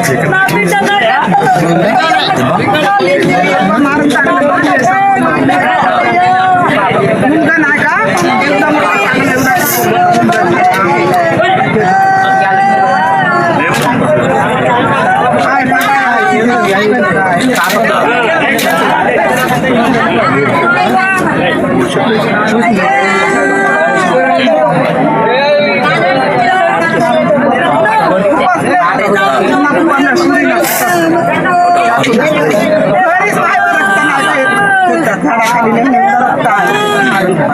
Diba? Marunong tayo. Munga na ka?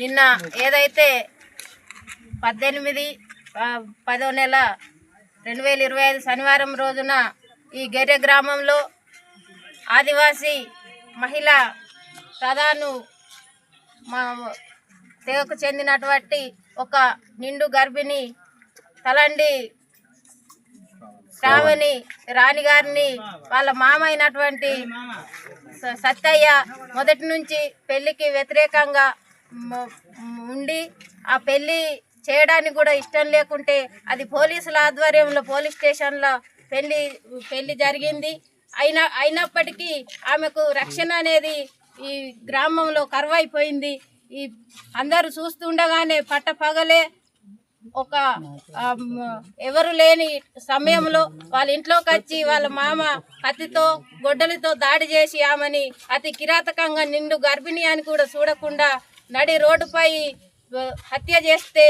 నిన్న ఏదైతే పద్దెనిమిది పదో నెల రెండు వేల ఇరవై ఐదు శనివారం రోజున ఈ గెర్రె గ్రామంలో ఆదివాసీ మహిళ ప్రధాను మా తెగకు చెందినటువంటి ఒక నిండు గర్భిణి తలండి శ్రావణి రాణి గారిని వాళ్ళ మామ అయినటువంటి స- సత్తయ్య మొదటి నుంచి పెళ్ళికి వ్యతిరేకంగా ఉండి ఆ పెళ్ళి చేయడానికి కూడా ఇష్టం లేకుంటే అది పోలీసుల ఆధ్వర్యంలో పోలీస్ స్టేషన్లో పెళ్ళి పెళ్ళి జరిగింది. అయినా అయినప్పటికీ ఆమెకు రక్షణ అనేది ఈ గ్రామంలో కరువైపోయింది. ఈ అందరూ చూస్తుండగానే పట్టపగలే ఒక ఎవరు లేని సమయంలో వాళ్ళ ఇంట్లోకి వచ్చి వాళ్ళ మామ కత్తితో గొడ్డలితో దాడి చేసి ఆమెని అతి కిరాతకంగా నిండు గర్భిణి అని కూడా చూడకుండా నడి రోడ్డుపై హత్య చేస్తే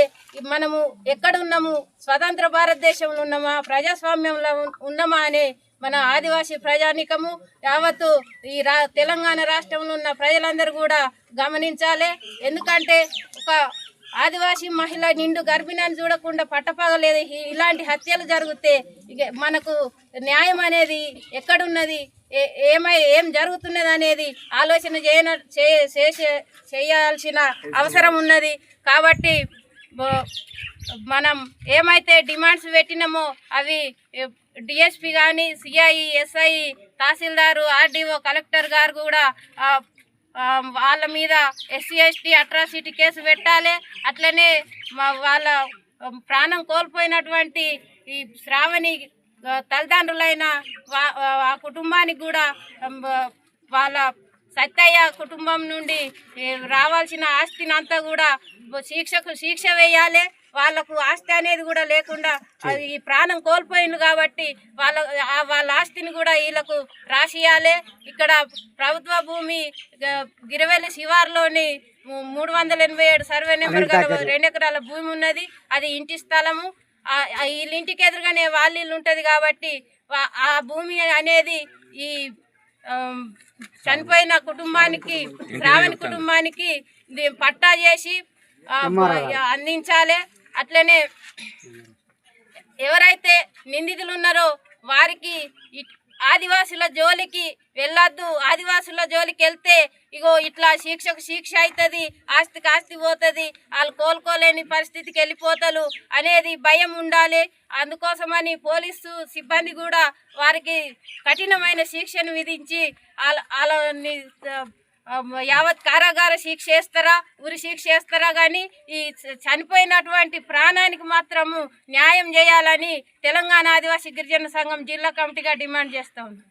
మనము ఎక్కడున్నాము? స్వతంత్ర భారతదేశంలో ఉన్నామా? ప్రజాస్వామ్యంలో ఉన్నామా అనే మన ఆదివాసీ ప్రజానికము యావత్తు ఈ రా తెలంగాణ రాష్ట్రంలో ఉన్న ప్రజలందరూ కూడా గమనించాలి. ఎందుకంటే ఒక ఆదివాసీ మహిళ నిండు గర్భిణాన్ని చూడకుండా పట్టపగలేదు. ఇలాంటి హత్యలు జరిగితే మనకు న్యాయం అనేది ఎక్కడున్నది? ఏ- ఏమై ఏం జరుగుతున్నది అనేది ఆలోచన చేయన చే- చేసే- చేయాల్సిన అవసరం ఉన్నది. కాబట్టి మనం ఏమైతే డిమాండ్స్ పెట్టినామో అవి డిఎస్పి కానీ CI SI tahsildar RDO collector గారు కూడా వాళ్ళ మీద ఎస్సీ ఎస్టీ అట్రాసిటీ కేసు పెట్టాలి. అట్లనే మా వాళ్ళ ప్రాణం కోల్పోయినటువంటి ఈ శ్రావణి తల్లిదండ్రులైన వా- ఆ కుటుంబానికి కూడా వాళ్ళ సత్తయ్య కుటుంబం నుండి రావాల్సిన ఆస్తిని అంతా కూడా శిక్షకు శిక్ష వేయాలి. వాళ్ళకు ఆస్తి అనేది కూడా లేకుండా అది ఈ ప్రాణం కోల్పోయింది కాబట్టి వాళ్ళ వాళ్ళ ఆస్తిని కూడా వీళ్ళకు రాసియాలి ఇక్కడ ప్రభుత్వ భూమి గిరివెల్లి శివార్లోని మూడు వందల ఎనభై ఏడు సర్వే నెంబర్ గల రెండు ఎకరాల భూమి ఉన్నది. అది ఇంటి స్థలము. వీళ్ళ ఇంటికి ఎదురుగానే వాళ్ళ ఇల్లు ఉంటుంది కాబట్టి ఆ భూమి అనేది ఈ చనిపోయిన కుటుంబానికి శ్రావణి కుటుంబానికి పట్టా చేసి అందించాలి. అట్లనే ఎవరైతే నిందితులు ఉన్నారో వారికి ఆదివాసుల జోలికి వెళ్ళొద్దు ఆదివాసుల జోలికి వెళ్తే ఇగో ఇట్లా శిక్షకు శిక్ష అవుతుంది ఆస్తికి ఆస్తి పోతుంది వాళ్ళు కోలుకోలేని పరిస్థితికి వెళ్ళిపోతారు అనేది భయం ఉండాలి. అందుకోసమని పోలీసు సిబ్బంది కూడా వారికి కఠినమైన శిక్షను విధించి వాళ్ళ వాళ్ళని యావత్ కారాగార శిక్ష వేస్తారా ఉరి శిక్ష వేస్తారా కానీ ఈ చనిపోయినటువంటి ప్రాణానికి మాత్రము న్యాయం చేయాలని తెలంగాణ ఆదివాసీ గిరిజన సంఘం జిల్లా కమిటీగా డిమాండ్ చేస్తా ఉంది.